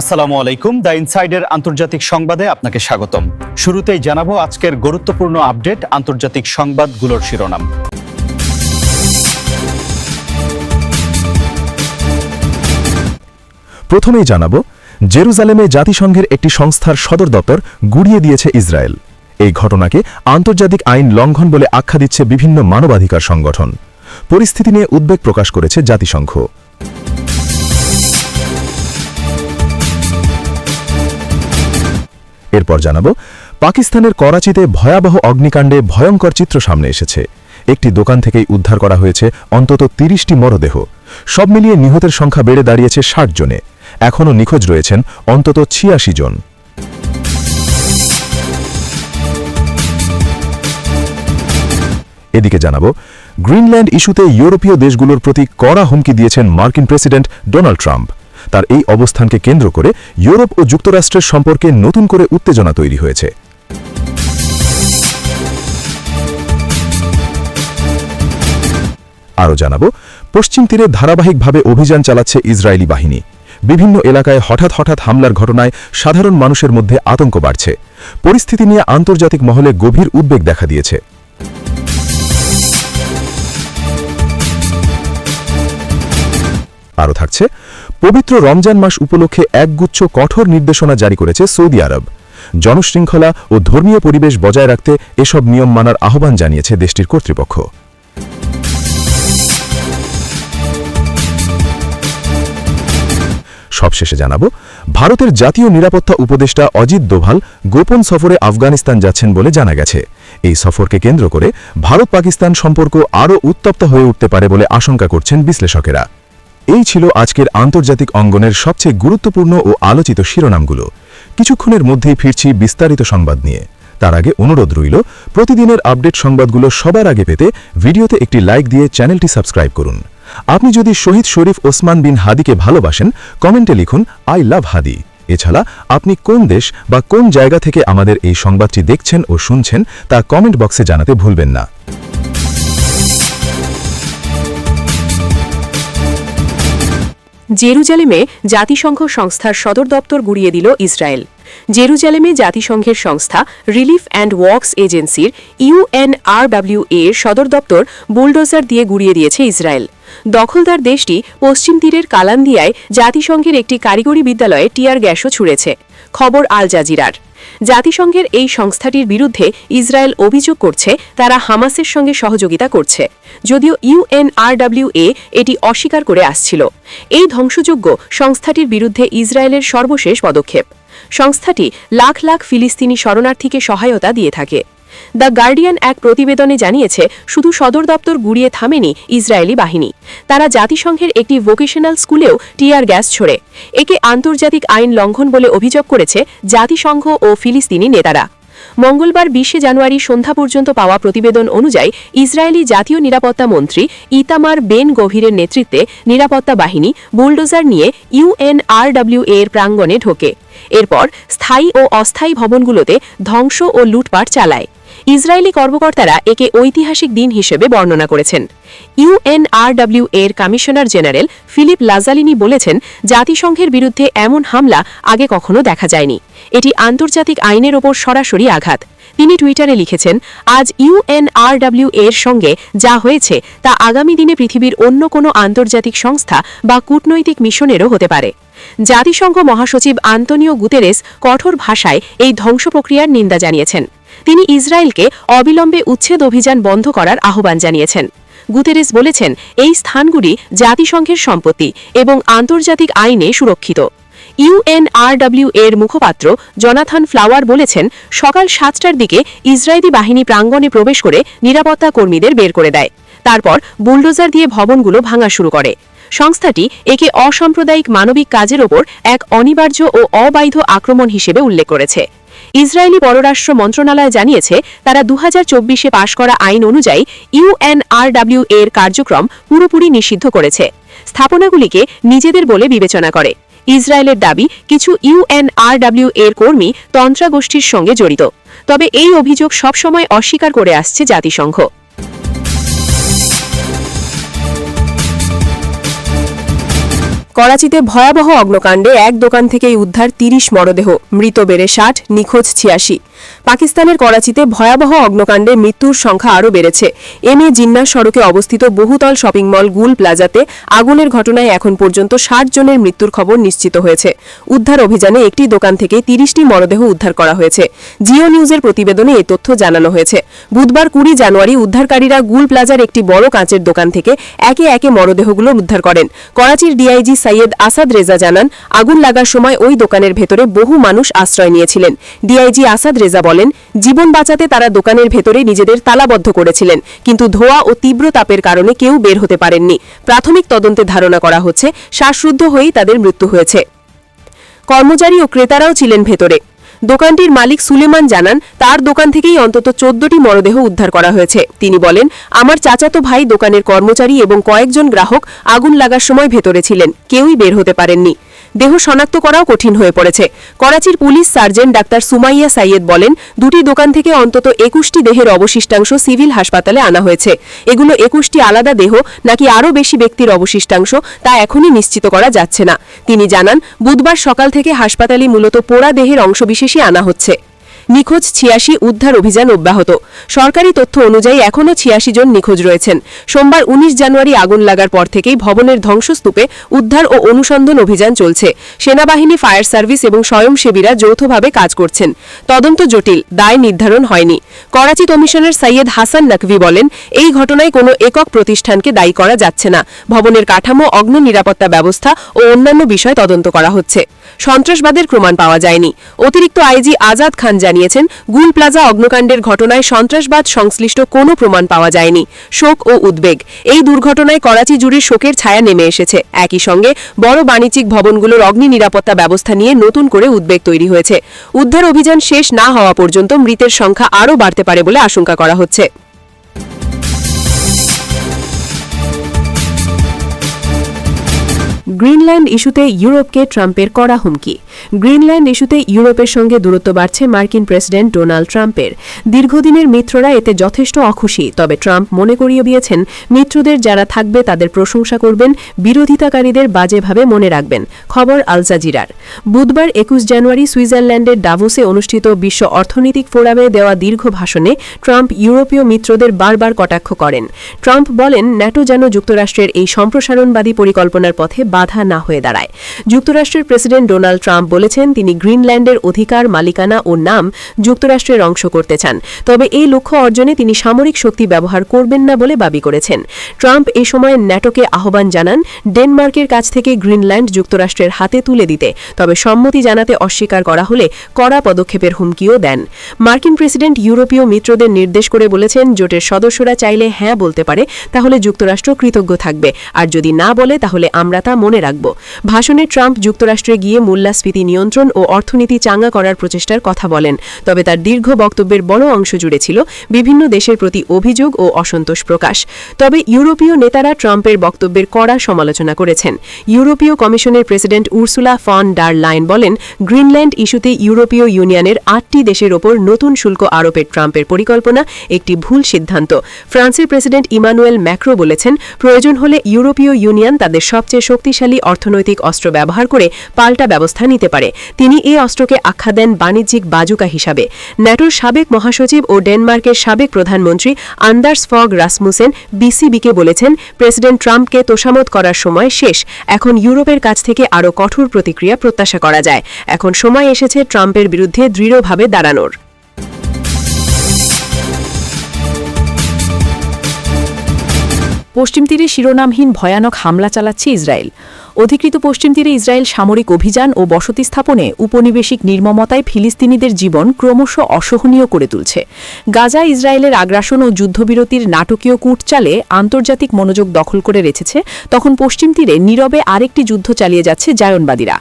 আসসালামু আলাইকুম। দ্য ইনসাইডের আন্তর্জাতিক সংবাদে আপনাকে স্বাগতম। শুরুতেই জানাব আজকের গুরুত্বপূর্ণ আপডেট আন্তর্জাতিক সংবাদগুলোর শিরোনাম। প্রথমেই জানাব, জেরুজালেমে জাতিসংঘের একটি সংস্থার সদর দপ্তর গুড়িয়ে দিয়েছে ইসরায়েল। এই ঘটনাকে আন্তর্জাতিক আইন লঙ্ঘন বলে আখ্যা দিচ্ছে বিভিন্ন মানবাধিকার সংগঠন। পরিস্থিতি নিয়ে উদ্বেগ প্রকাশ করেছে জাতিসংঘ। এরপর জানাব, পাকিস্তানের করাচিতে ভয়াবহ অগ্নিকাণ্ডে ভয়ঙ্কর চিত্র সামনে এসেছে। একটি দোকান থেকেই উদ্ধার করা হয়েছে অন্তত তিরিশটি মরদেহ। সব মিলিয়ে নিহতের সংখ্যা বেড়ে দাঁড়িয়েছে ষাট জনে। এখনও নিখোঁজ রয়েছেন অন্তত ছিয়াশি জন। এদিকে জানাব, গ্রিনল্যান্ড ইস্যুতে ইউরোপীয় দেশগুলোর প্রতি কড়া হুমকি দিয়েছেন মার্কিন প্রেসিডেন্ট ডোনাল্ড ট্রাম্প। তার এই অবস্থানকে কেন্দ্র করে ইউরোপ ও যুক্তরাষ্ট্রের সম্পর্কে নতুন করে উত্তেজনা তৈরি হয়েছে। আরও জানাব, পশ্চিম তীরে ধারাবাহিকভাবে অভিযান চালাচ্ছে ইসরায়েলি বাহিনী। বিভিন্ন এলাকায় হঠাৎ হঠাৎ হামলার ঘটনায় সাধারণ মানুষের মধ্যে আতঙ্ক বাড়ছে। পরিস্থিতি নিয়ে আন্তর্জাতিক মহলে গভীর উদ্বেগ দেখা দিয়েছে। আরও থাকছে পবিত্র রমজান মাস উপলক্ষে একগুচ্ছ কঠোর নির্দেশনা জারি করেছে সৌদি আরব। জনশৃঙ্খলা ও ধর্মীয় পরিবেশ বজায় রাখতে এসব নিয়ম মানার আহ্বান জানিয়েছে দেশটির কর্তৃপক্ষ। সবশেষে জানাব, ভারতের জাতীয় নিরাপত্তা উপদেষ্টা অজিত দোভাল গোপন সফরে আফগানিস্তান যাচ্ছেন বলে জানা গেছে। এই সফরকে কেন্দ্র করে ভারত পাকিস্তান সম্পর্ক আরও উত্তপ্ত হয়ে উঠতে পারে বলে আশঙ্কা করছেন বিশ্লেষকেরা। এই ছিল আজকের আন্তর্জাতিক অঙ্গনের সবচেয়ে গুরুত্বপূর্ণ ও আলোচিত শিরোনামগুলো। কিছুক্ষণের মধ্যেই ফিরছি বিস্তারিত সংবাদ নিয়ে। তার আগে অনুরোধ রইল, প্রতিদিনের আপডেট সংবাদগুলো সবার আগে পেতে ভিডিওতে একটি লাইক দিয়ে চ্যানেলটি সাবস্ক্রাইব করুন। আপনি যদি শহীদ শরীফ ওসমান বিন হাদিকে ভালোবাসেন, কমেন্টে লিখুন, আই লাভ হাদি এছাড়া আপনি কোন দেশ বা কোন জায়গা থেকে আমাদের এই সংবাদটি দেখছেন ও শুনছেন তা কমেন্ট বক্সে জানাতে ভুলবেন না। জেরুজালেমে জাতিসংঘ সংস্থার সদর দপ্তর গুড়িয়ে দিল ইসরায়েল। জেরুজালেমে জাতিসংঘের সংস্থা রিলিফ অ্যান্ড ওয়ার্কস এজেন্সির ইউএনআরডাব্লিউএ সদর দপ্তর বুলডোজার দিয়ে গুড়িয়ে দিয়েছে ইসরায়েল। দখলদার দেশটি পশ্চিম তীরের কালান্দিয়ায় জাতিসংঘের একটি কারিগরি বিদ্যালয়ে টিয়ার গ্যাসও ছুড়েছে। খবর আল জাজিরার। জাতিসংঘের এই সংস্থাটির বিরুদ্ধে ইসরায়েল অভিযোগ করছে, তারা হামাসের সঙ্গে সহযোগিতা করছে। যদিও ইউএনআরডব্লিউএ এটি অস্বীকার করে আসছিল। এই ধ্বংসযোগ্য সংস্থাটির বিরুদ্ধে ইসরায়েলের সর্বশেষ পদক্ষেপ। সংস্থাটি লাখ লাখ ফিলিস্তিনি শরণার্থীকে সহায়তা দিয়ে থাকে। দ্য গার্ডিয়ান এক প্রতিবেদনে জানিয়েছে, শুধু সদর দপ্তর গুড়িয়ে থামেনি ইসরায়েলি বাহিনী। তারা জাতিসংঘের একটি ভোকেশনাল স্কুলেও টিয়ার গ্যাস ছোড়ে। একে আন্তর্জাতিক আইন লঙ্ঘন বলে অভিযোগ করেছে জাতিসংঘ ও ফিলিস্তিনি নেতারা। মঙ্গলবার বিশে জানুয়ারি সন্ধ্যা পর্যন্ত পাওয়া প্রতিবেদন অনুযায়ী ইসরায়েলি জাতীয় নিরাপত্তা মন্ত্রী ইতামার বেন গভীরের নেতৃত্বে নিরাপত্তা বাহিনী বুলডোজার নিয়ে ইউএনআরডব্লিউ এর প্রাঙ্গণে ঢোকে। এরপর স্থায়ী ও অস্থায়ী ভবনগুলোতে ধ্বংস ও লুটপাট চালায়। ইসরায়েলি কর্মকর্তারা একে ঐতিহাসিক দিন হিসেবে বর্ণনা করেছেন। ইউএনআরডব্লিউ এর কমিশনার জেনারেল ফিলিপ লাজালিনি বলেছেন, জাতিসংঘের বিরুদ্ধে এমন হামলা আগে কখনো দেখা যায়নি। এটি আন্তর্জাতিক আইনের ওপর সরাসরি আঘাত। তিনি টুইটারে লিখেছেন, আজ ইউএনআরডব্লিউ এর সঙ্গে যা হয়েছে তা আগামী দিনে পৃথিবীর অন্য কোনো আন্তর্জাতিক সংস্থা বা কূটনৈতিক মিশনেরও হতে পারে। জাতিসংঘ মহাসচিব আন্তনিও গুতেরেস কঠোর ভাষায় এই ধ্বংস প্রক্রিয়ার নিন্দা জানিয়েছেন। তিনি ইসরায়েলকে অবিলম্বে উচ্ছেদ অভিযান বন্ধ করার আহ্বান জানিয়েছেন। গুতেরেস বলেছেন, এই স্থানগুলি জাতিসংঘের সম্পত্তি এবং আন্তর্জাতিক আইনে সুরক্ষিত। ইউএনআরডব্লিউ এর মুখপাত্র জনাথন ফ্লাওয়ার বলেছেন, সকাল সাতটার দিকে ইসরায়েলি বাহিনী প্রাঙ্গণে প্রবেশ করে নিরাপত্তা কর্মীদের বের করে দেয়। তারপর বুলডোজার দিয়ে ভবনগুলো ভাঙা শুরু করে। সংস্থাটি একে অসাম্প্রদায়িক মানবিক কাজের ওপর এক অনিবার্য ও অবৈধ আক্রমণ হিসেবে উল্লেখ করেছে। ইসরায়েলি পররাষ্ট্র মন্ত্রণালয় জানিয়েছে, তারা দু হাজার চব্বিশে পাশ করা আইন অনুযায়ী ইউএনআরডাব্লিউ এর কার্যক্রম পুরোপুরি নিষিদ্ধ করেছে। স্থাপনাগুলিকে নিজেদের বলে বিবেচনা করে। ইসরায়েলের দাবি, কিছু ইউএনআরডাব্লিউ এর কর্মী তন্ত্রাগোষ্ঠীর সঙ্গে জড়িত। তবে এই অভিযোগ সবসময় অস্বীকার করে আসছে জাতিসংঘ। করাচিতে ভয়াবহ অগ্নকাণ্ডে এক দোকান থেকেই উদ্ধার তিরিশ মরদেহ, মৃত বেড়ে ষাট, নিখোঁজ ছিয়াশি। পাকিস্তানের করাচিতে ভয়াবহ অগ্নকাণ্ডে মৃত্যুর সংখ্যা আরও বেড়েছে। এম এ জিন্নাহ সড়কে অবস্থিত বহুতল শপিং মল গুল প্লাজাতে আগুনের ঘটনায় এখন পর্যন্ত ষাট জনের মৃত্যুর খবর নিশ্চিত হয়েছে। উদ্ধার অভিযানে একটি দোকান থেকে তিরিশটি মরদেহ উদ্ধার করা হয়েছে। জিও নিউজের প্রতিবেদনে এই তথ্য জানানো হয়েছে। বুধবার কুড়ি জানুয়ারি উদ্ধারকারীরা গুল প্লাজার একটি বড় কাঁচের দোকান থেকে একে একে মরদেহগুলো উদ্ধার করেন। করাচির ডিআইজি সৈয়দ আসাদ রেজা জানান, আগুন লাগার সময় ওই দোকানের ভেতরে বহু মানুষ আশ্রয় নিয়েছিলেন। ডিআইজি আসাদ রেজা বলেন, জীবন বাঁচাতে তারা দোকানের ভেতরে নিজেদের তালাবদ্ধ করেছিলেন, কিন্তু ধোয়া ও তীব্র তাপের কারণে কেউ বের হতে পারেননি। প্রাথমিক তদন্তে ধারণা করা হচ্ছে, শ্বাসরুদ্ধ হয়েই তাদের মৃত্যু হয়েছে। কর্মচারী ও ক্রেতারাও ছিলেন ভেতরে। দোকানটির মালিক সুলেমান জানান, তার দোকান থেকেই অন্তত চোদ্দটি মরদেহ উদ্ধার করা হয়েছে। তিনি বলেন, আমার চাচাতো ভাই দোকানের কর্মচারী এবং কয়েকজন গ্রাহক আগুন লাগার সময় ভেতরে ছিলেন, কেউই বের হতে পারেননি। দেহ শনাক্ত করাও কঠিন হয়ে পড়েছে। করাচির পুলিশ সার্জেন্ট ডাক্তার সুমাইয়া সাইয়েদ বলেন, দুটি দোকান থেকে অন্তত একুশটি দেহের অবশিষ্টাংশ সিভিল হাসপাতালে আনা হয়েছে। এগুলো একুশটি আলাদা দেহ, নাকি আরও বেশি ব্যক্তির অবশিষ্টাংশ, তা এখনই নিশ্চিত করা যাচ্ছে না। তিনি জানান, বুধবার সকাল থেকে হাসপাতালে মূলত পোড়া দেহের অংশবিশেষই আনা হচ্ছে। নিখোঁজ ছিয়াশি উদ্ধার অভিযান অব্যাহত। সরকারি তথ্য অনুযায়ী এখনও ছিয়াশি জন নিখোঁজ রয়েছেন। সোমবার উনিশ জানুয়ারি আগুন লাগার পর থেকেই ভবনের ধ্বংসস্তূপে উদ্ধার ও অনুসন্ধান অভিযান চলছে। সেনাবাহিনী, ফায়ার সার্ভিস এবং স্বয়ংসেবীরা যৌথভাবে কাজ করছেন। তদন্ত জটিল, দায় নির্ধারণ হয়নি। করাচি কমিশনার সৈয়দ হাসান নাকভি বলেন, এই ঘটনায় কোনো একক প্রতিষ্ঠানকে দায়ী করা যাচ্ছে না। ভবনের কাঠামো, অগ্নি নিরাপত্তা ব্যবস্থা ও অন্যান্য বিষয় তদন্ত করা হচ্ছে। সন্ত্রাসবাদের প্রমাণ পাওয়া যায়নি। অতিরিক্ত আইজি আজাদ খান জানিয়েছেন, গুল প্লাজা অগ্নকাণ্ডের ঘটনায় সন্ত্রাসবাদ সংশ্লিষ্ট কোনো প্রমাণ পাওয়া যায়নি। শোক ও উদ্বেগ। এই দুর্ঘটনায় করাচি জুড়ে শোকের ছায়া নেমে এসেছে। একই সঙ্গে বড় বাণিজ্যিক ভবনগুলোর অগ্নি নিরাপত্তা ব্যবস্থা নিয়ে নতুন করে উদ্বেগ তৈরি হয়েছে। উদ্ধার অভিযান শেষ না হওয়া পর্যন্ত মৃতের সংখ্যা আরও বাড়তে পারে বলে আশঙ্কা করা হচ্ছে। গ্রিনল্যান্ড ইস্যুতে ইউরোপকে ট্রাম্পের কড়া হুমকি। গ্রিনল্যান্ড ইস্যুতে ইউরোপের সঙ্গে দূরত্ব বাড়ছে মার্কিন প্রেসিডেন্ট ডোনাল্ড ট্রাম্পের। দীর্ঘদিনের মিত্ররা এতে যথেষ্ট অখুশি, তবে ট্রাম্প মনে করিয়ে দিয়েছেন, মিত্রদের যারা থাকবে তাদের প্রশংসা করবেন, বিরোধিতাকারীদের বাজেভাবে মনে রাখবেন, খবর আল জাজিরার। বুধবার একুশ জানুয়ারি সুইজারল্যান্ডের ডাভোসে অনুষ্ঠিত বিশ্ব অর্থনৈতিক ফোরামে দেওয়া দীর্ঘ ভাষণে ট্রাম্প ইউরোপীয় মিত্রদের বারবার কটাক্ষ করেন। ট্রাম্প বলেন, ন্যাটো যেন যুক্তরাষ্ট্রের এই সম্প্রসারণবাদী পরিকল্পনার পথে বাধা না হয়ে দাঁড়ায়। যুক্তরাষ্ট্রের প্রেসিডেন্ট ডোনাল্ড ট্রাম্প বলেছেন তিনি গ্রিনল্যান্ডের অধিকার, মালিকানা ও নাম যুক্তরাষ্ট্রের অংশ করতে চান। তবে এই লক্ষ্য অর্জনে তিনি সামরিক শক্তি ব্যবহার করবেন না বলে দাবি করেছেন। ট্রাম্প এ সময় ন্যাটোকে আহ্বান জানান ডেনমার্কের কাছ থেকে গ্রিনল্যান্ড যুক্তরাষ্ট্রের হাতে তুলে দিতে। তবে সম্মতি জানাতে অস্বীকার করা হলে কড়া পদক্ষেপের হুমকিও দেন। মার্কিন প্রেসিডেন্ট ইউরোপীয় মিত্রদের নির্দেশ করে বলেছেন, জোটের সদস্যরা চাইলে হ্যাঁ বলতে পারে, তাহলে যুক্তরাষ্ট্র কৃতজ্ঞ থাকবে। আর যদি না বলে, তাহলে আমরা তা মনে রাখব। ভাষণে ট্রাম্প যুক্তরাষ্ট্রে গিয়ে মূল্যাস্ফীতি নিয়ন্ত্রণ ও অর্থনীতি চাঙ্গা করার প্রচেষ্টার কথা বলেন। তবে তার দীর্ঘ বক্তব্যের বড় অংশ জুড়ে ছিল বিভিন্ন দেশের প্রতি অভিযোগ ও অসন্তোষ প্রকাশ। তবে ইউরোপীয় নেতারা ট্রাম্পের বক্তব্যের কড়া সমালোচনা করেছেন। ইউরোপীয় কমিশনের president Ursula von der Leyen বলেন, গ্রিনল্যান্ড ইস্যুতে ইউরোপীয় ইউনিয়নের আটটি দেশের ওপর নতুন শুল্ক আরোপের ট্রাম্পের পরিকল্পনা একটি ভুল সিদ্ধান্ত। ফ্রান্সের প্রেসিডেন্ট ইমানুয়েল ম্যাক্রো বলেছেন, প্রয়োজন হলে ইউরোপীয় ইউনিয়ন তাদের সবচেয়ে শক্তিশালী অর্থনৈতিক অস্ত্র ব্যবহার করে পাল্টা ব্যবস্থা নিতে পারে। তিনি এই অস্ত্রকে আখ্যা দেন বাণিজ্যিক বাজুকা হিসাবে। ন্যাটোর সাবেক মহাসচিব ও ডেনমার্কের সাবেক প্রধানমন্ত্রী আন্দার্স ফগ রাসমুসেন বিসিবিকে বলেছেন, প্রেসিডেন্ট ট্রাম্পকে তোষামত করার সময় শেষ। এখন ইউরোপের কাছ থেকে আরও কঠোর প্রতিক্রিয়া প্রত্যাশা করা যায়। এখন সময় এসেছে ট্রাম্পের বিরুদ্ধে দৃঢ়ভাবে দাঁড়ানোর। পশ্চিম তীরে শিরোনামহীন ভয়ানক হামলা চালাচ্ছে ইসরায়েল। অধিকৃত পশ্চিম তীরে ইসরায়েল সামরিক অভিযান ও বসতি স্থাপনে উপনিবেশিক নির্মমতায় ফিলিস্তিনিদের জীবন ক্রমশ অসহনীয় করে তুলছে। গাজা, ইসরায়েলের আগ্রাসন ও যুদ্ধবিরতির নাটকীয় কূটচালে আন্তর্জাতিক মনোযোগ দখল করে রেখেছে, তখন পশ্চিম তীরে নীরবে আরেকটি যুদ্ধ চালিয়ে যাচ্ছে জায়নবাদীরা।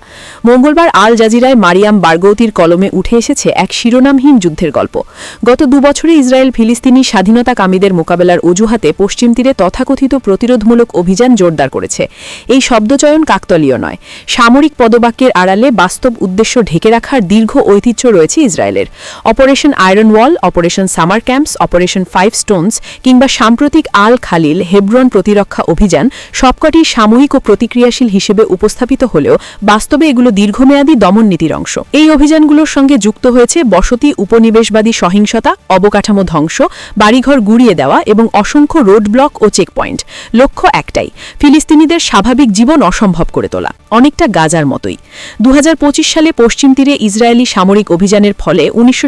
মঙ্গলবার আল জাজিরায় মারিয়াম বার্গৌতির কলমে উঠে এসেছে এক শিরোনামহীন যুদ্ধের গল্প। গত দুবছরে ইসরায়েল ফিলিস্তিনি স্বাধীনতাকামীদের মোকাবেলার অজুহাতে পশ্চিম তীরে তথাকথিত প্রতিরোধমূলক অভিযান জোরদার করেছে। এই শব্দচয়ন অভিযান কাকতলীয় নয়। সামরিক পদবাক্যের আড়ালে বাস্তব উদ্দেশ্য ঢেকে রাখার দীর্ঘ ঐতিহ্য রয়েছে ইসরায়েলের। Operation Iron Wall, operation Summer Camps, operation Five Stones কিংবা সাম্প্রতিক আল খালিল হেব্রন প্রতিরক্ষা অভিযান সবকটি সাময়িক ও প্রতিক্রিয়াশীল হিসেবে উপস্থাপিত হলেও বাস্তবে এগুলো দীর্ঘমেয়াদী দমন নীতির অংশ। এই অভিযানগুলোর সঙ্গে যুক্ত হয়েছে বসতি উপনিবেশবাদী সহিংসতা, অবকাঠামো ধ্বংস, বাড়িঘর গুড়িয়ে দেওয়া এবং অসংখ্য রোড ব্লক ও চেকপয়েন্ট। লক্ষ্য একটাই, ফিলিস্তিনিদের স্বাভাবিক জীবন অসম্ভব। করে তোলা, অনেকটা গাজার মতোই। দু হাজার পঁচিশ সালে পশ্চিম তীরে ইসরায়েলি সামরিক অভিযানের ফলে উনিশশো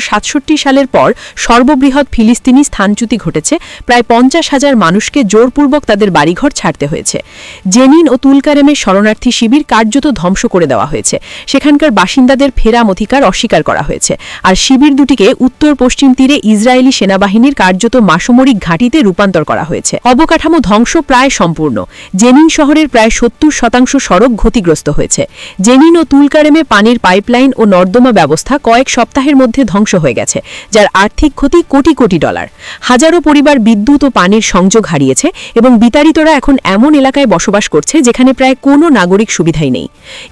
সালের পর সর্ববৃহৎ ফিলিস্তিনি স্থানচ্যুতি ঘটেছে, প্রায় পঞ্চাশ হাজার মানুষকে জোরপূর্বক তাদের বাড়িঘর ছাড়তে হয়েছে। জেনিন ও তুলকারেমের শরণার্থী শিবির কার্যত ধ্বংস করে দেওয়া হয়েছে। সেখানকার বাসিন্দাদের ফেরাম অধিকার অস্বীকার করা হয়েছে। আর শিবির দুটিকে উত্তর পশ্চিম তীরে ইসরায়েলি সেনাবাহিনীর কার্যত মাসমরিক ঘাঁটিতে রূপান্তর করা হয়েছে। অবকাঠামো ধ্বংস প্রায় সম্পূর্ণ। জেনিন শহরের প্রায় সত্তর শতাংশ সড়ক ক্ষতিগ্রস্ত হয়েছে। জেনিন ও তুলকারেমে পানির পাইপলাইন ও নর্দমা ব্যবস্থা কয়েক সপ্তাহের মধ্যে ধ্বংস হয়ে গেছে, যার আর্থিক ক্ষতি কোটি কোটি ডলার। হাজারো পরিবার বিদ্যুৎ ও পানির সংযোগ হারিয়েছে এবং বিতাড়িতরা এখন এমন এলাকায় বসবাস করছে যেখানে প্রায় কোনো নাগরিক সুবিধাই নেই।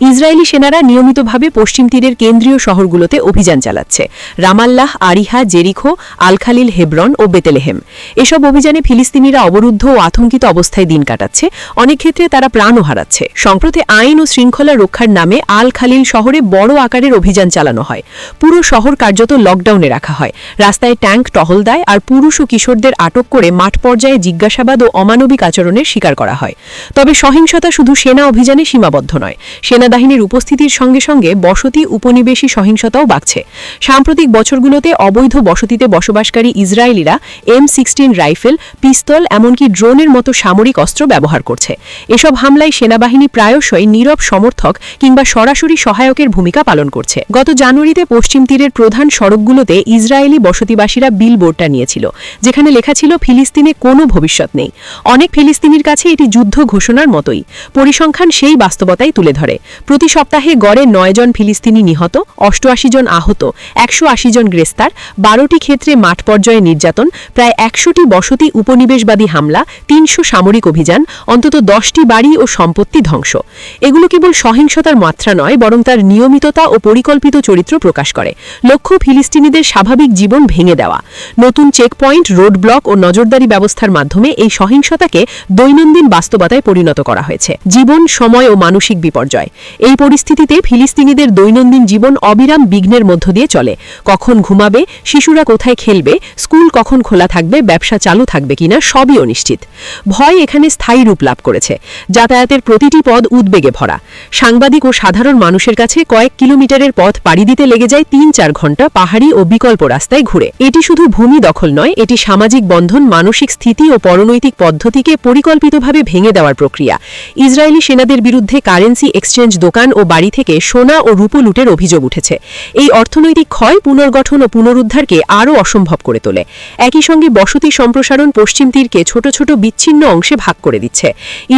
ইসরায়েলি সেনারা নিয়মিতভাবে পশ্চিম তীরের কেন্দ্রীয় শহরগুলোতে অভিযান চালাচ্ছে। Ramallah, Ariha, Jericho, Al Khalil, Hebron ও বেতেলেহেম। এসব অভিযানে ফিলিস্তিনিরা অবরুদ্ধ ও আতঙ্কিত অবস্থায় দিন কাটাচ্ছে। অনেক ক্ষেত্রে তারা প্রাণও হারাচ্ছে। সম্প্রতি আইন ও শৃঙ্খলা রক্ষার নামে আল খালিল শহরে বড় আকারের অভিযান চালানো হয়। পুরো শহর কার্যত লকডাউনে রাখা হয়। রাস্তায় ট্যাঙ্ক টহল দেয় আর পুরুষ ও কিশোরদের আটক করে মাঠ পর্যায়ে জিজ্ঞাসাবাদ ও অমানবিক আচরণের শিকার করা হয়। তবে সহিংসতা শুধু সেনা অভিযানে সীমাবদ্ধ নয়। সেনাবাহিনীর উপস্থিতির সঙ্গে সঙ্গে বসতি উপনিবেশী সহিংসতাও বাড়ছে। সাম্প্রতিক বছরগুলোতে অবৈধ বসতিতে বসবাসকারী ইসরায়েলিরা এম সিক্সটিন রাইফেল, পিস্তল, এমনকি ড্রোনের মতো সামরিক অস্ত্র ব্যবহার করছে। এসব হামলায় সেনাবাহিনী প্রায়শই নীরব সমর্থক কিংবা সরাসরি সহায়কের ভূমিকা পালন করছে। গত জানুয়ারিতে পশ্চিম তীরের প্রধান সড়কগুলোতে ইসরায়েলি বসতিবাসীরা বিলবোর্ডটা নিয়েছিল, যেখানে লেখা ছিল, ফিলিস্তিনে কোনো ভবিষ্যৎ নেই। অনেক ফিলিস্তিনির কাছে এটি যুদ্ধ ঘোষণার মতোই। পরিসংখ্যান সেই বাস্তবতাই তুলে ধরে। প্রতি সপ্তাহে গড়ে নয় জন ফিলিস্তিনি নিহত, অষ্টআশি জন আহত, একশো আশি জন গ্রেস্তার বারোটি ক্ষেত্রে মাঠ পর্যায়ে নির্যাতন, প্রায় একশোটি বসতি উপনিবেশবাদী হামলা, তিনশো সামরিক অভিযান, অন্তত দশটি বাড়ি ও সম্পত্তি ধ্বংস। এগুলো কেবল সহিংসতার মাত্রা নয়, বরং তার নিয়মিততা ও পরিকল্পিত চরিত্র প্রকাশ করে। লক্ষ্য ফিলিস্তিনিদের স্বাভাবিক জীবন ভেঙে দেওয়া। নতুন চেকপয়েন্ট রোড ব্লক ও নজরদারি ব্যবস্থার মাধ্যমে এই সহিংসতাকে দৈনন্দিন বাস্তবতায় পরিণত করা হয়েছে। জীবন, সময় ও মানসিক বিপর্যয়। এই পরিস্থিতিতে ফিলিস্তিনিদের দৈনন্দিন জীবন অবিরাম বিঘ্নের মধ্য দিয়ে চলে। কখন ঘুমাবে, শিশুরা কোথায় খেলবে, স্কুল কখন খোলা থাকবে, ব্যবসা চালু থাকবে কিনা, সবই অনিশ্চিত। ভয় এখানে স্থায়ী রূপ লাভ করেছে। যাতায়াতের প্রতিটি পদ উদ্বেগে ভরা। সাংবাদিক ও সাধারণ মানুষের কাছে কয়েক কিলোমিটারের পথ পাড়ি দিতে লেগে যায় তিন চার ঘণ্টা পাহাড়ি ও বিকল্প রাস্তায় ঘুরে। এটি শুধু ভূমি দখল নয়, এটি সামাজিক বন্ধন, মানসিক স্থিতি ও পরনৈতিক পদ্ধতিকে পরিকল্পিতভাবে ভেঙে দেওয়ার প্রক্রিয়া। ইসরায়েলি সেনাদের বিরুদ্ধে কারেন্সি এক্সচেঞ্জ দোকান ও বাড়ি থেকে সোনা ও রূপো লুটের অভিযোগ উঠেছে। এই অর্থনৈতিক ক্ষয় পুনর্গঠন ও পুনরুদ্ধারকে আরও অসম্ভব করে তোলে। একই সঙ্গে বসতি সম্প্রসারণ পশ্চিম তীরকে ছোট ছোট বিচ্ছিন্ন অংশে ভাগ করে দিচ্ছে।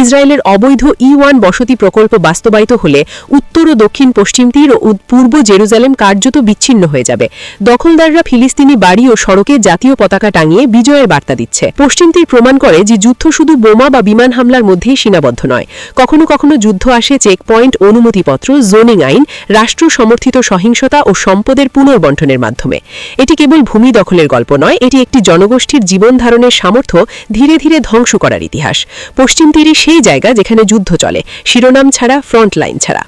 ইসরায়েলের অবৈধ ই ওয়ান বসতি প্রকল্প বাস্তবায়িত হলে উত্তর ও দক্ষিণ পশ্চিম তীর ও পূর্ব জেরুজালেম কার্যত বিচ্ছিন্ন হয়ে যাবে। দখলদাররা ফিলিস্তিনি বাড়ি ও সড়কে জাতীয় পতাকা টাঙিয়ে বিজয়ের বার্তা দিচ্ছে। পশ্চিম তীর প্রমাণ করে যে যুদ্ধ শুধু বোমা বা বিমান হামলার মধ্যেই সীমাবদ্ধ নয়। কখনো কখনো যুদ্ধ আসে চেকপয়েন্ট অনুমতিপত্র জোনিং আইন রাষ্ট্র সমর্থিত সহিংসতা ও সম্পদের পুনর্বন্টনের মাধ্যমে। এটি কেবল ভূমি দখলের গল্প নয়, এটি একটি জনগোষ্ঠীর জীবন ধারণের সামর্থ্য ধীরে ধীরে ধ্বংস করার ইতিহাস। পশ্চিম তীরে সেই জায়গা যেখানে যুদ্ধ চলে। শিরোনাম ছাড়া ফ্রন্ট লাইন ছাড়া।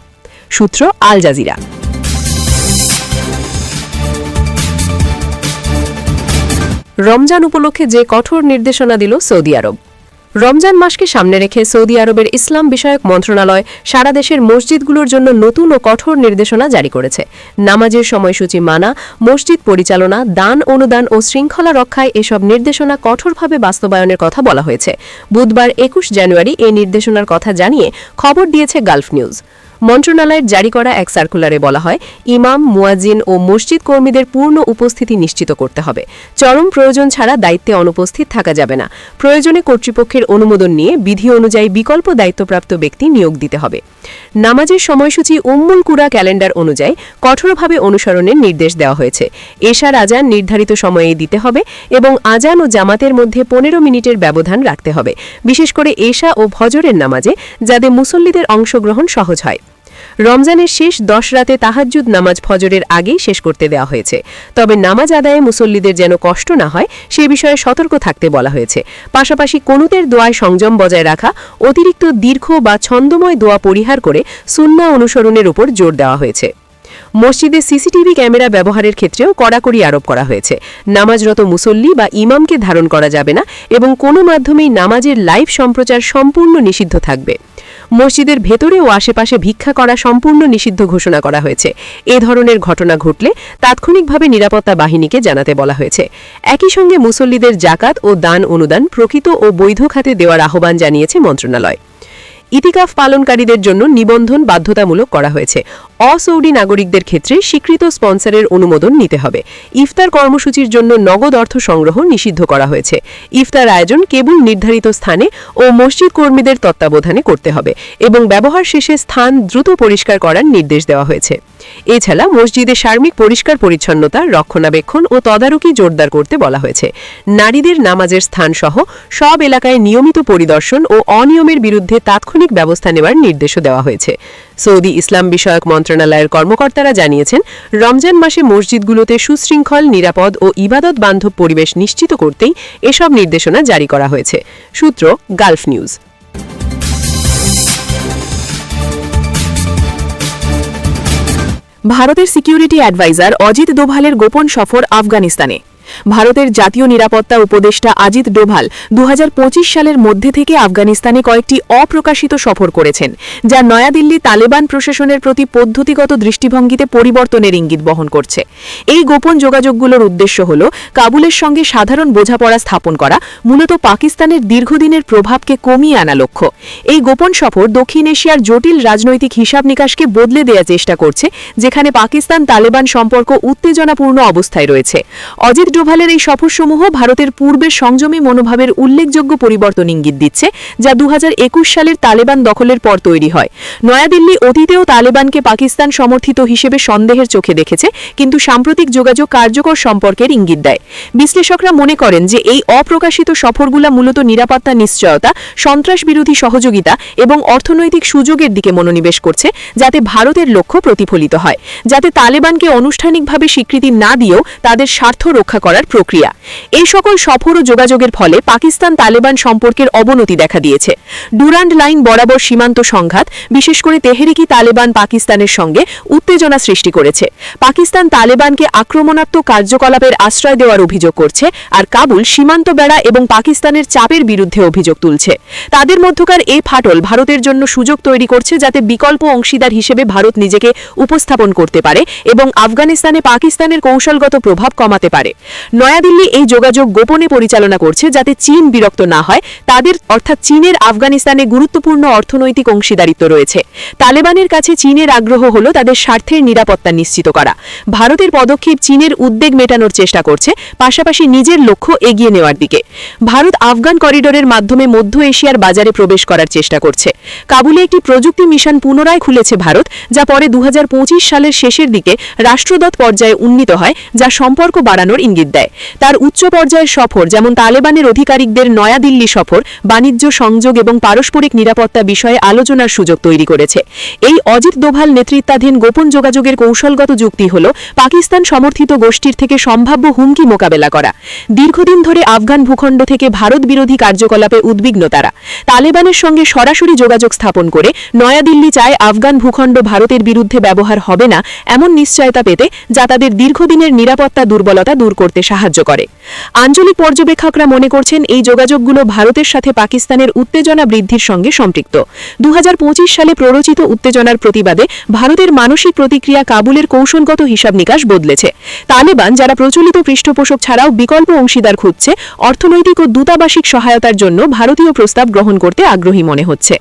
সূত্র, আল জাজিরা। রমজান উপলক্ষে যে কঠোর নির্দেশনা দিল সৌদি আরব রমজান মাসকে সামনে রেখে সৌদি আরবের ইসলাম বিষয়ক মন্ত্রণালয় সারা দেশের মসজিদগুলোর জন্য নতুন ও কঠোর নির্দেশনা জারি করেছে। নামাজের সময়সূচি মানা, মসজিদ পরিচালনা, দান, অনুদান ও শৃঙ্খলা রক্ষায় এসব নির্দেশনা কঠোরভাবে বাস্তবায়নের কথা বলা হয়েছে। বুধবার একুশ জানুয়ারি এই নির্দেশনার কথা জানিয়ে খবর দিয়েছে গালফ নিউজ। মন্ত্রণালয়ের জারি করা এক সার্কুলারে বলা হয়, ইমাম মুয়াজিন ও মসজিদ কর্মীদের পূর্ণ উপস্থিতি নিশ্চিত করতে হবে। চরম প্রয়োজন ছাড়া দায়িত্বে অনুপস্থিত থাকা যাবে না। প্রয়োজনে কর্তৃপক্ষের অনুমোদন নিয়ে বিধি অনুযায়ী বিকল্প দায়িত্বপ্রাপ্ত ব্যক্তি নিয়োগ দিতে হবে। নামাজের সময়সূচি উম্মুল কুরা ক্যালেন্ডার অনুযায়ী কঠোরভাবে অনুসরণের নির্দেশ দেওয়া হয়েছে। এশার আজান নির্ধারিত সময়ে দিতে হবে এবং আজান ও জামাতের মধ্যে পনেরো মিনিটের ব্যবধান রাখতে হবে। বিশেষ করে এশা ও ভজরের নামাজে, যাতে মুসল্লিদের অংশগ্রহণ সহজ হয়। রমজানের শেষ দশ রাতে তাহাজ্জুদ নামাজ ফজরের আগেই শেষ করতে দেওয়া হয়েছে। তবে নামাজ আদায়ে মুসল্লিদের যেন কষ্ট না হয়, সে বিষয়ে সতর্ক থাকতে বলা হয়েছে। পাশাপাশি কনুতের দোয়ায় সংযম বজায় রাখা, অতিরিক্ত দীর্ঘ বা ছন্দময় দোয়া পরিহার করে সুন্না অনুসরণের উপর জোর দেওয়া হয়েছে। মসজিদে সিসিটিভি ক্যামেরা ব্যবহারের ক্ষেত্রেও কড়াকড়ি আরোপ করা হয়েছে। নামাজরত মুসল্লি বা ইমামকে ধারণ করা যাবে না এবং কোনো মাধ্যমেই নামাজের লাইভ সম্প্রচার সম্পূর্ণ নিষিদ্ধ থাকবে। মসজিদের ভেতরে ও আশেপাশে ভিক্ষা করা সম্পূর্ণ নিষিদ্ধ ঘোষণা করা হয়েছে। এ ধরনের ঘটনা ঘটলে তাৎক্ষণিকভাবে নিরাপত্তা বাহিনীকে জানাতে বলা হয়েছে। একই সঙ্গে মুসল্লিদের জাকাত ও দান অনুদান প্রকৃত ও বৈধ খাতে দেওয়ার আহ্বান জানিয়েছে মন্ত্রণালয়। ইতিকাফ পালনকারীদের জন্য নিবন্ধন বাধ্যতামূলক করা হয়েছে। অসৌদি নাগরিকদের ক্ষেত্রে স্বীকৃত স্পন্সরের অনুমোদন নিতে হবে। ইফতার কর্মসূচির জন্য নগদ অর্থ সংগ্রহ নিষিদ্ধ করা হয়েছে। ইফতার আয়োজন কেবল নির্ধারিত স্থানে ও মসজিদ কর্মীদের তত্ত্বাবধানে করতে হবে এবং ব্যবহার শেষে স্থান দ্রুত পরিষ্কার করার নির্দেশ দেওয়া হয়েছে। এছাড়া মসজিদে সার্বিক পরিষ্কার পরিচ্ছন্নতা, রক্ষণাবেক্ষণ ও তদারকি জোরদার করতে বলা হয়েছে। নারীদের নামাজের স্থান সহ সব এলাকায় নিয়মিত পরিদর্শন ও অনিয়মের বিরুদ্ধে তাৎক্ষণিক ব্যবস্থা নেওয়ার নির্দেশও দেওয়া হয়েছে। সৌদি ইসলাম বিষয়ক মন্ত্রণালয়ের কর্মকর্তারা জানিয়েছেন, রমজান মাসে মসজিদগুলোতে সুশৃঙ্খল, নিরাপদ ও ইবাদত বান্ধব পরিবেশ নিশ্চিত করতেই এসব নির্দেশনা জারি করা হয়েছে। সূত্র, গালফ নিউজ। ভারতের সিকিউরিটি অ্যাডভাইজার অজিত দোভালের গোপন সফর আফগানিস্তানে। ভারতের জাতীয় নিরাপত্তা উপদেষ্টা আজিত ডোভাল দু হাজার পঁচিশ সালের মধ্যে থেকে আফগানিস্তানে কয়েকটি অপ্রকাশিত সফর করেছেন, যা নয়াদিল্লি তালেবান প্রশাসনের প্রতি পদ্ধতিগত দৃষ্টিভঙ্গিতে পরিবর্তনের ইঙ্গিত বহন করছে। এই গোপন যোগাযোগগুলোর উদ্দেশ্য হল কাবুলের সঙ্গে সাধারণ বোঝাপড়া স্থাপন করা, মূলত পাকিস্তানের দীর্ঘদিনের প্রভাবকে কমিয়ে আনা লক্ষ্য। এই গোপন সফর দক্ষিণ এশিয়ার জটিল রাজনৈতিক হিসাব নিকাশকে বদলে দেওয়ার চেষ্টা করছে, যেখানে পাকিস্তান তালেবান সম্পর্ক উত্তেজনাপূর্ণ অবস্থায় রয়েছে। অজিত ডোভালের এই সফরসমূহ ভারতের পূর্বের সংযমী মনোভাবের উল্লেখযোগ্য পরিবর্তন ইঙ্গিত দিচ্ছে, যা দু সালের তালেবান দখলের পর তৈরি হয়। নয়াদিল্লি অতীতেও তালেবানকে পাকিস্তান সমর্থিত হিসেবে সন্দেহের চোখে দেখেছে, কিন্তু সাম্প্রতিক যোগাযোগ কার্যকর সম্পর্কের ইঙ্গিত দেয়। বিশ্লেষকরা মনে করেন যে এই অপ্রকাশিত সফরগুলা মূলত নিরাপত্তা নিশ্চয়তা, সন্ত্রাস বিরোধী সহযোগিতা এবং অর্থনৈতিক সুযোগের দিকে মনোনিবেশ করছে, যাতে ভারতের লক্ষ্য প্রতিফলিত হয়। যাতে তালেবানকে আনুষ্ঠানিকভাবে স্বীকৃতি না দিয়েও তাদের স্বার্থ রক্ষা করার প্রক্রিয়া। এই সকল সফর ও যোগাযোগের ফলে পাকিস্তান তালেবান সম্পর্কের অবনতি দেখা দিয়েছে। ডুরান্ড লাইন বরাবর সীমান্ত সংঘাত, বিশেষ করে তেহরিকি তালেবান পাকিস্তানের সঙ্গে উত্তেজনা সৃষ্টি করেছে। পাকিস্তান তালেবানকে আক্রমণাত্মক কার্যকলাপের আশ্রয় দেওয়ার অভিযোগ করছে আর কাবুল সীমান্ত বেড়া এবং পাকিস্তানের চাপের বিরুদ্ধে অভিযোগ তুলছে। তাদের মধ্যকার এই ফাটল ভারতের জন্য সুযোগ তৈরি করছে যাতে বিকল্প অংশীদার হিসেবে ভারত নিজেকে উপস্থাপন করতে পারে এবং আফগানিস্তানে পাকিস্তানের কৌশলগত প্রভাব কমাতে পারে। নয়াদিল্লি এই যোগাযোগ গোপনে পরিচালনা করছে যাতে চীন বিরক্ত না হয়। তাদের, অর্থাৎ চীনের আফগানিস্তানে গুরুত্বপূর্ণ অর্থনৈতিক অংশীদারিত্ব রয়েছে। তালেবানের কাছে চীনের আগ্রহ হল তাদের স্বার্থের নিরাপত্তা নিশ্চিত করা। ভারতের পদক্ষেপ চীনের উদ্বেগ মেটানোর চেষ্টা করছে, পাশাপাশি নিজের লক্ষ্য এগিয়ে নেওয়ার দিকে। ভারত আফগান করিডোরের মাধ্যমে মধ্য এশিয়ার বাজারে প্রবেশ করার চেষ্টা করছে। কাবুলে একটি প্রযুক্তি মিশন পুনরায় খুলেছে ভারত, যা পরে দু হাজার পঁচিশ সালের শেষের দিকে রাষ্ট্রদত পর্যায়ে উন্নীত হয়, যা সম্পর্ক বাড়ানোর ইঙ্গিত দেয়। তার উচ্চ পর্যায়ের সফর, যেমন তালেবানের অধিকারিকদের নয়াদিল্লি সফর, বাণিজ্য সংযোগ এবং পারস্পরিক নিরাপত্তা বিষয়ে আলোচনার সুযোগ তৈরি করেছে। এই অজিত দোভাল নেতৃত্বাধীন গোপন যোগাযোগের কৌশলগত যুক্তি হল, পাকিস্তান সমর্থিত গোষ্ঠীর থেকে সম্ভাব্য হুমকি মোকাবেলা করা। দীর্ঘদিন ধরে আফগান ভূখণ্ড থেকে ভারত বিরোধী কার্যকলাপে উদ্বিগ্ন তারা। তালেবানের সঙ্গে সরাসরি যোগাযোগ স্থাপন করে নয়াদিল্লি চায় আফগান ভূখণ্ড ভারতের বিরুদ্ধে ব্যবহার হবে না, এমন নিশ্চয়তা পেতে, যা তাদের দীর্ঘদিনের নিরাপত্তা দুর্বলতা দূর করতে সাহায্য করে। আঞ্চলিক পর্যবেক্ষকরা মনে করছেন এই যোগাযোগগুলো ভারতের সাথে পাকিস্তানের উত্তেজনা বৃদ্ধির সঙ্গে সম্পৃক্ত। দু সালে প্ররোচিত উত্তেজনার প্রতিবাদে ভারতের মানসিক প্রতিক্রিয়া কাবুলের কৌশলগত হিসাব নিকাশ বদলেছে। তালেবান, যারা প্রচলিত পৃষ্ঠপোষক ছাড়াও বিকল্প অংশীদার খুঁজছে, অর্থনৈতিক ও দূতাবাসিক সহায়তার জন্য ভারতীয় প্রস্তাব গ্রহণ করতে আগ্রহী মনে হচ্ছে।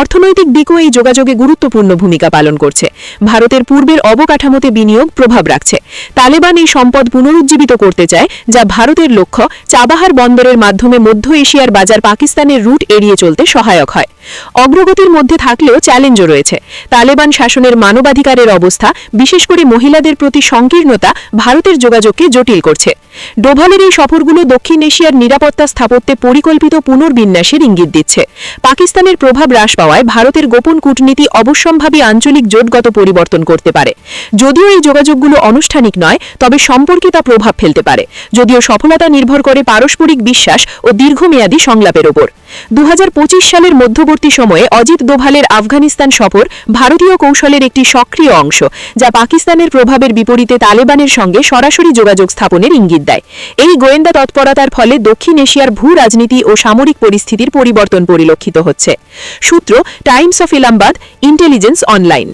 অর্থনৈতিক দিকও এই যোগাযোগে গুরুত্বপূর্ণ ভূমিকা পালন করছে। ভারতের পূর্বের অবকাঠামোতে বিনিয়োগ প্রভাব রাখছে। তালেবান এই সম্পদ পুনরুজ্জীবিত করতে চায়, যা ভারতের লক্ষ্য চাবাহার বন্দরের মাধ্যমে মধ্য এশিয়ার বাজার পাকিস্তানের রুট এড়িয়ে চলতে সহায়ক হয়। অগ্রগতির মধ্যে থাকলেও চ্যালেঞ্জও রয়েছে। তালেবান শাসনের মানবাধিকারের অবস্থা, বিশেষ করে মহিলাদের প্রতি সংকীর্ণতা, ভারতের যোগাযোগকে জটিল করছে। ডোভালের এই সফরগুলো দক্ষিণ এশিয়ার নিরাপত্তা স্থাপত্যে পরিকল্পিত পুনর্বিন্যাসের ইঙ্গিত দিচ্ছে। পাকিস্তানের প্রভাব হ্রাস পাওয়ায় ভারতের গোপন কূটনীতি অবশ্যম্ভাবী আঞ্চলিক জোটগত পরিবর্তন করতে পারে। যদিও এই যোগাযোগগুলো আনুষ্ঠানিক নয়, তবে সম্পর্কে তা প্রভাব ফেলতে পারে। যদিও সফলতা নির্ভর করে পারস্পরিক বিশ্বাস ও দীর্ঘমেয়াদী সংলাপের ওপর। দু হাজার পঁচিশ সালের মধ্যবর্তী সময়ে অজিত দোভালের আফগানিস্তান সফর ভারতীয় কৌশলের একটি সক্রিয় অংশ, যা পাকিস্তানের প্রভাবের বিপরীতে তালেবানের সঙ্গে সরাসরি যোগাযোগ স্থাপনের ইঙ্গিত দেয়। এই গোয়েন্দা তৎপরতার ফলে দক্ষিণ এশিয়ার ভূ রাজনীতি ও সামরিক পরিস্থিতির পরিবর্তন পরিলক্ষিত হচ্ছে। সূত্র Times of Islamabad, intelligence online.